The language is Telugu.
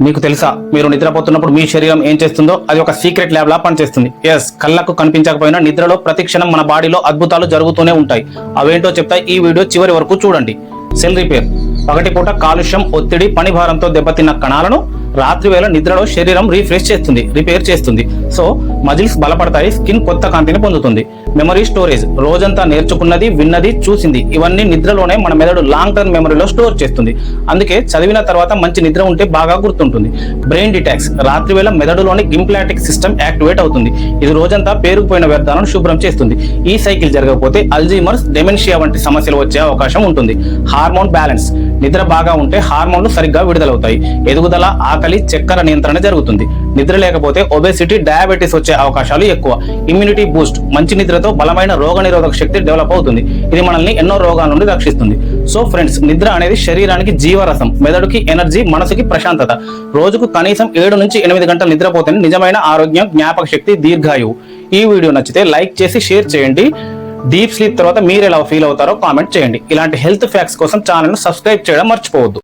మీకు తెలుసా? మీరు నిద్రపోతున్నప్పుడు మీ శరీరం ఏం చేస్తుందో? అది ఒక సీక్రెట్ ల్యాబ్ లా పనిచేస్తుంది. ఎస్ కళ్ళకు కనిపించకపోయినా నిద్రలో ప్రతిక్షణం మన బాడీలో అద్భుతాలు జరుగుతూనే ఉంటాయి. అవేంటో చెప్తాయి ఈ వీడియో చివరి వరకు చూడండి. Cell repair. పగటిపూట కాలుష్యం ఒత్తిడి పని భారంతో దెబ్బతిన్న కణాలను రాత్రి వేళ నిద్రలో శరీరం రీఫ్రెష్ చేస్తుంది రిపేర్ చేస్తుంది. సో మజిల్స్ బలపడతాయి స్కిన్ కొత్త కాంతిని పొందుతుంది. మెమరీ స్టోరేజ్ రోజంతా నేర్చుకున్నది విన్నది చూసింది ఇవన్నీ నిద్రలోనే మన మెదడు లాంగ్ టర్మ్ మెమరీలో స్టోర్ చేస్తుంది. అందుకే చదివిన తర్వాత మంచి నిద్ర ఉంటే బాగా గుర్తుంటుంది. బ్రెయిన్ డిటాక్స్ రాత్రి వేళ మెదడులోని గింప్లాటిక్ సిస్టమ్ యాక్టివేట్ అవుతుంది. ఇది రోజంతా పేరుకుపోయిన వ్యర్థాలను శుభ్రం చేస్తుంది. ఈ సైకిల్ జరగకపోతే అల్జీమర్స్ డెమెన్షియా వంటి సమస్యలు వచ్చే అవకాశం ఉంటుంది. హార్మోన్ బ్యాలెన్స్ నిద్ర బాగా ఉంటే హార్మోన్లు సరిగ్గా విడుదలవుతాయి. ఎదుగుదల ఆకలి చక్కెర నియంత్రణ జరుగుతుంది. నిద్ర లేకపోతే ఒబేసిటీ డయాబెటీస్ వచ్చే అవకాశాలు ఎక్కువ. ఇమ్యూనిటీ బూస్ట్ మంచి నిద్రతో బలమైన రోగనిరోధక శక్తి డెవలప్ అవుతుంది. ఇది మనల్ని ఎన్నో రోగాల నుండి రక్షిస్తుంది. సో ఫ్రెండ్స్ నిద్ర అనేది శరీరానికి జీవరసం మెదడుకి ఎనర్జీ మనసుకి ప్రశాంతత. రోజుకు కనీసం ఏడు నుంచి ఎనిమిది గంటలు నిద్రపోతేనే నిజమైన ఆరోగ్యం జ్ఞాపక శక్తి దీర్ఘాయువు. ఈ వీడియో నచ్చితే లైక్ చేసి షేర్ చేయండి. డీప్ స్లీప్ తర్వాత మీరు ఎలా ఫీల్ అవుతారో కామెంట్ చేయండి. ఇలాంటి హెల్త్ ఫ్యాక్ట్స్ కోసం ఛానల్ను సబ్స్క్రైబ్ చేయడం మర్చిపోవద్దు.